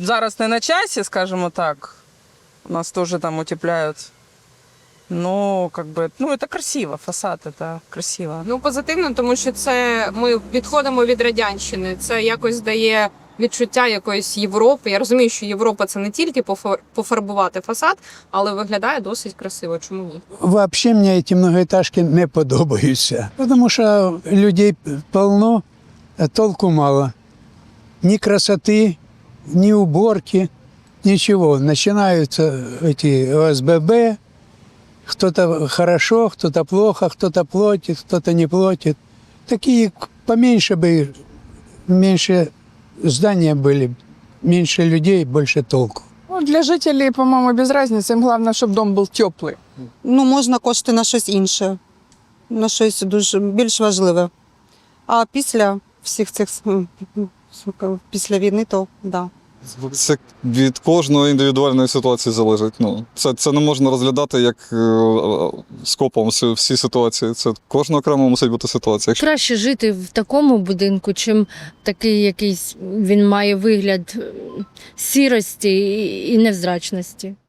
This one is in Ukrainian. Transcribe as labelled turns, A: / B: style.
A: зараз не на часі, скажімо так. У нас теж там утепляють. Ну, как бы, ну, это красиво, фасад, это красиво.
B: Ну, позитивно, тому що це ми відходимо від радянщини. Це якось дає відчуття якоїсь Європи. Я розумію, що Європа це не тільки пофар- пофарбувати фасад, але виглядає досить красиво. Чому ні?
C: Вообще мені ці многоэтажки не подобаються, тому що людей полно, а толку мало. Ні красоти, ні уборки, нічого. Починаються эти ОСББ, кто-то хорошо, кто-то плохо, кто-то платит, кто-то не платит. Такие поменьше бы, меньше здания были, меньше людей, больше толку.
D: Ну, для жителей, по-моєму, без різниці. Їм головне, щоб дом був теплий.
E: Ну, можна кошти на щось інше, на щось дуже більш важливе. А після всіх цих м, м, після війни, то да.
F: Це від кожної індивідуальної ситуації залежить. Ну, це, це не можна розглядати як е, е, скопом всі, всі ситуації. Це кожна окремо мусить бути ситуація.
G: Краще жити в такому будинку, чим такий якийсь він має вигляд сірості і- і невзрачності.